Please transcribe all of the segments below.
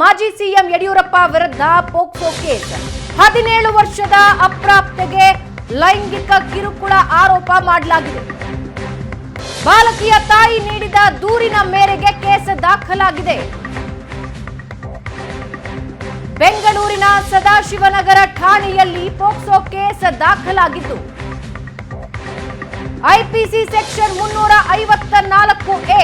ಮಾಜಿ ಸಿಎಂ ಯಡಿಯೂರಪ್ಪ ವಿರುದ್ಧ POCSO case. ಹದಿನೇಳು ವರ್ಷದ ಅಪ್ರಾಪ್ತೆಗೆ ಲೈಂಗಿಕ ಕಿರುಕುಳ ಆರೋಪ ಮಾಡಲಾಗಿದೆ. ಬಾಲಕಿಯ ತಾಯಿ ನೀಡಿದ ದೂರಿನ ಮೇರೆಗೆ ಕೇಸ್ ದಾಖಲಾಗಿದೆ. ಬೆಂಗಳೂರಿನ ಸದಾಶಿವನಗರ ಠಾಣೆಯಲ್ಲಿ ಪೋಕ್ಸೋ ಕೇಸ್ ದಾಖಲಾಗಿದ್ದು. ಐಪಿಸಿ ಸೆಕ್ಷನ್ ಮುನ್ನೂರ ಐವತ್ತ ನಾಲ್ಕು ಎ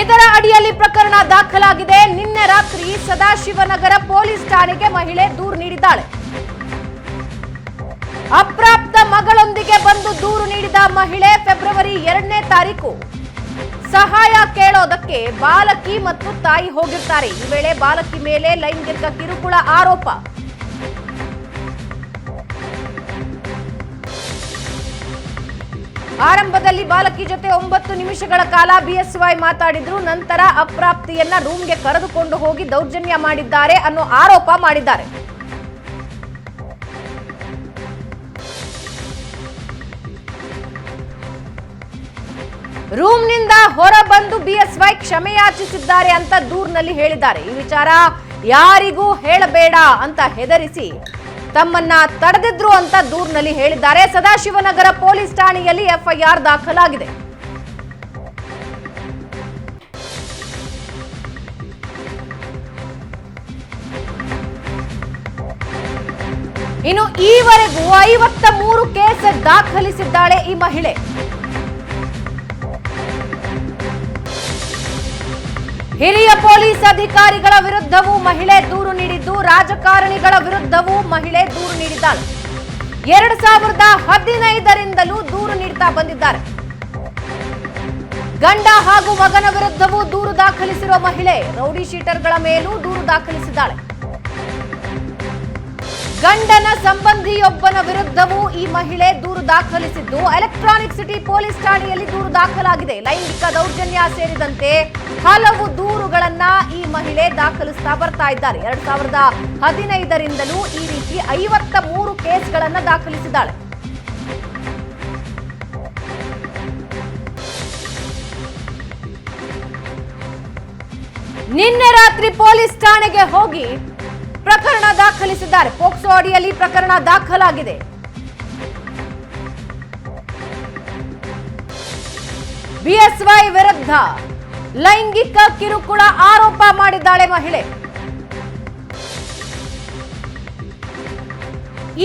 ಇದರ ಅಡಿಯಲ್ಲಿ ಪ್ರಕರಣ ದಾಖಲಾಗಿದೆ. ನಿನ್ನೆ ರಾತ್ರಿ ಸದಾಶಿವನಗರ ಪೊಲೀಸ್ ಠಾಣೆಗೆ ಮಹಿಳೆ ದೂರು ನೀಡಿದ್ದಾಳೆ. ಅಪ್ರಾಪ್ತ ಮಗಳೊಂದಿಗೆ ಬಂದು ದೂರು ನೀಡಿದ ಮಹಿಳೆ ಫೆಬ್ರವರಿ ಎರಡನೇ ತಾರೀಕು. ಸಹಾಯ ಕೇಳೋದಕ್ಕೆ ಬಾಲಕಿ ಮತ್ತು ತಾಯಿ ಹೋಗಿರ್ತಾರೆ. ಈ ವೇಳೆ ಬಾಲಕಿ ಮೇಲೆ ಲೈಂಗಿಕ ಕಿರುಕುಳ ಆರೋಪ. ಆರಂಭದಲ್ಲಿ ಬಾಲಕಿ ಜೊತೆ ಒಂಬತ್ತು ನಿಮಿಷಗಳ ಕಾಲ ಬಿಎಸ್ವೈ ಮಾತಾಡಿದ್ರು, ನಂತರ ಅಪ್ರಾಪ್ತಿಯನ್ನ ರೂಮ್ಗೆ ಕರೆದುಕೊಂಡು ಹೋಗಿ ದೌರ್ಜನ್ಯ ಮಾಡಿದ್ದಾರೆ ಅನ್ನೋ ಆರೋಪ ಮಾಡಿದ್ದಾರೆ. ರೂಮ್ನಿಂದ ಹೊರ ಬಂದು ಬಿಎಸ್ವೈ ಕ್ಷಮೆಯಾಚಿಸಿದ್ದಾರೆ ಅಂತ ದೂರ್ನಲ್ಲಿ ಹೇಳಿದ್ದಾರೆ. ಈ ವಿಚಾರ ಯಾರಿಗೂ ಹೇಳಬೇಡ ಅಂತ ಹೆದರಿಸಿ ತಮ್ಮನ್ನ ತಡೆದಿದ್ರು ಅಂತ ದೂರಿನಲ್ಲಿ ಹೇಳಿದ್ದಾರೆ. ಸದಾಶಿವನಗರ ಪೊಲೀಸ್ ಠಾಣೆಯಲ್ಲಿ ಎಫ್ಐಆರ್ ದಾಖಲಾಗಿದೆ. ಇನ್ನು ಈವರೆಗೂ ಐವತ್ತ ಮೂರು ಕೇಸ್ ದಾಖಲಿಸಿದ್ದಾಳೆ ಈ ಮಹಿಳೆ. ಹಿರಿಯ ಪೊಲೀಸ್ ಅಧಿಕಾರಿಗಳ ವಿರುದ್ಧವೂ ಮಹಿಳೆ ದೂರು ನೀಡಿದ್ದು, ರಾಜಕಾರಣಿಗಳ ವಿರುದ್ಧವೂ ಮಹಿಳೆ ದೂರು ನೀಡಿದ್ದಾಳೆ. ಎರಡ್ ಸಾವಿರದ ಹದಿನೈದರಿಂದಲೂ ದೂರು ನೀಡ್ತಾ ಬಂದಿದ್ದಾರೆ. ಗಂಡ ಹಾಗೂ ಮಗನ ವಿರುದ್ಧವೂ ದೂರು ದಾಖಲಿಸಿರುವ ಮಹಿಳೆ, ರೌಡಿ ಶೀಟರ್ಗಳ ಮೇಲೂ ದೂರು ದಾಖಲಿಸಿದ್ದಾಳೆ. ಗಂಡನ ಸಂಬಂಧಿಯೊಬ್ಬನ ವಿರುದ್ಧವೂ ಈ ಮಹಿಳೆ ದೂರು ದಾಖಲಿಸಿದ್ದು. ಎಲೆಕ್ಟ್ರಾನಿಕ್ ಸಿಟಿ ಪೊಲೀಸ್ ಠಾಣೆಯಲ್ಲಿ ದೂರು ದಾಖಲಾಗಿದೆ. ಲೈಂಗಿಕ ದೌರ್ಜನ್ಯ ಸೇರಿದಂತೆ ಹಲವು ದೂರುಗಳನ್ನ ಈ ಮಹಿಳೆ ದಾಖಲಿಸ್ತಾ ಬರ್ತಾ ಇದ್ದಾರೆ. ಎರಡ್ ಸಾವಿರದ ಹದಿನೈದರಿಂದಲೂ ಈ ರೀತಿ ಐವತ್ತ ಮೂರು ಕೇಸ್ಗಳನ್ನ ದಾಖಲಿಸಿದ್ದಾಳೆ. ನಿನ್ನೆ ರಾತ್ರಿ ಪೊಲೀಸ್ ಠಾಣೆಗೆ ಹೋಗಿ ಪ್ರಕರಣ ದಾಖಲಿಸಿದ್ದಾರೆ. ಪೋಕ್ಸೋ ಅಡಿಯಲ್ಲಿ ಪ್ರಕರಣ ದಾಖಲಾಗಿದೆ. ಬಿಎಸ್ವೈ ವಿರುದ್ಧ ಲೈಂಗಿಕ ಕಿರುಕುಳ ಆರೋಪ ಮಾಡಿದ್ದಾಳೆ ಮಹಿಳೆ.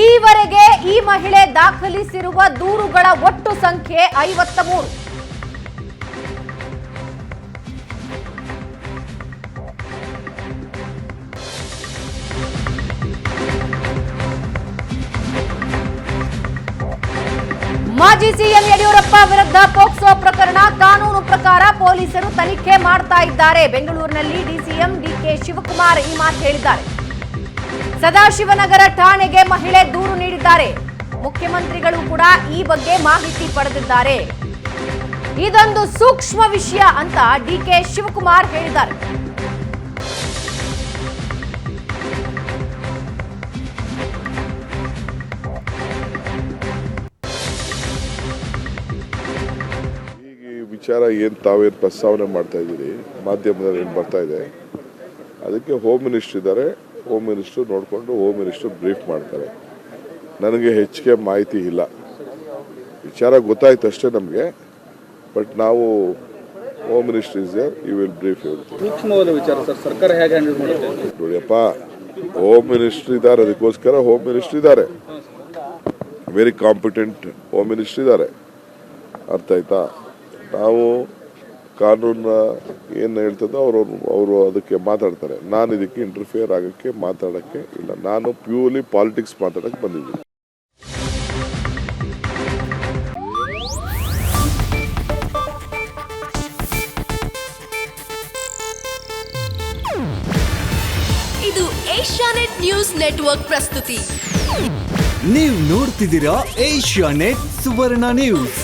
ಈವರೆಗೆ ಈ ಮಹಿಳೆ ದಾಖಲಿಸಿರುವ ದೂರುಗಳ ಒಟ್ಟು ಸಂಖ್ಯೆ ಐವತ್ತ ಮೂರು. ಮಾಜಿ ಸಿಎಂ ಯಡಿಯೂರಪ್ಪ ವಿರುದ್ಧ ಪೋಕ್ಸೋ ಪ್ರಕರಣ ಕಾನೂನು ಪ್ರಕಾರ ಪೊಲೀಸರು ತನಿಖೆ ಮಾಡ್ತಾ ಇದ್ದಾರೆ. ಬೆಂಗಳೂರಿನಲ್ಲಿ ಡಿಸಿಎಂ ಡಿಕೆ ಶಿವಕುಮಾರ್ ಈ ಮಾತು ಹೇಳಿದ್ದಾರೆ. ಸದಾಶಿವನಗರ ಠಾಣೆಗೆ ಮಹಿಳೆ ದೂರು ನೀಡಿದ್ದಾರೆ. ಮುಖ್ಯಮಂತ್ರಿಗಳು ಕೂಡ ಈ ಬಗ್ಗೆ ಮಾಹಿತಿ ಪಡೆದಿದ್ದಾರೆ. ಇದೊಂದು ಸೂಕ್ಷ್ಮ ವಿಷಯ ಅಂತ ಡಿಕೆ ಶಿವಕುಮಾರ್ ಹೇಳಿದ್ದಾರೆ. ವಿಚಾರ ಏನು ತಾವೇನು ಪ್ರಸ್ತಾವನೆ ಮಾಡ್ತಾ ಇದ್ದೀರಿ? ಮಾಧ್ಯಮದಲ್ಲಿ ಏನು ಬರ್ತಾ ಇದೆ? ಅದಕ್ಕೆ ಹೋಮ್ ಮಿನಿಸ್ಟರ್ ಇದ್ದಾರೆ. ಹೋಮ್ ಮಿನಿಸ್ಟರ್ ನೋಡಿಕೊಂಡು ಹೋಮ್ ಮಿನಿಸ್ಟ್ರು ಬ್ರೀಫ್ ಮಾಡ್ತಾರೆ. ನನಗೆ ಹೆಚ್ಚಿಗೆ ಮಾಹಿತಿ ಇಲ್ಲ. ವಿಚಾರ ಗೊತ್ತಾಯ್ತು ಅಷ್ಟೇ ನಮಗೆ. ಬಟ್ ನಾವು home minister is you will brief ನೋಡಿಯಪ್ಪ home minister ಇದ್ದಾರೆ. ಅದಕ್ಕೋಸ್ಕರ ಹೋಮ್ ಮಿನಿಸ್ಟರ್ ಇದ್ದಾರೆ. ವೆರಿ ಕಾಂಪಿಟೆಂಟ್ ಹೋಮ್ ಮಿನಿಸ್ಟರ್ ಇದ್ದಾರೆ. ಅರ್ಥ ಆಯ್ತಾ? ನಾವು ಕಾನೂನ ಏನು ಹೇಳ್ತದೋ ಅವರು ಅವರು ಅದಕ್ಕೆ ಮಾತಾಡ್ತಾರೆ. ನಾನು ಇದಕ್ಕೆ ಇಂಟರ್ಫಿಯರ್ ಆಗೋಕ್ಕೆ ಮಾತಾಡೋಕ್ಕೆ ಇಲ್ಲ. ನಾನು ಪ್ಯೂರ್ಲಿ ಪಾಲಿಟಿಕ್ಸ್ ಮಾತಾಡೋಕ್ಕೆ ಬಂದಿದ್ದೀನಿ. ಇದು ಏಷ್ಯಾನೆಟ್ ನ್ಯೂಸ್ ನೆಟ್ವರ್ಕ್ ಪ್ರಸ್ತುತಿ. ನೀವು ನೋಡ್ತಿದ್ದೀರಾ ಏಷ್ಯಾನೆಟ್ ಸುವರ್ಣ ನ್ಯೂಸ್.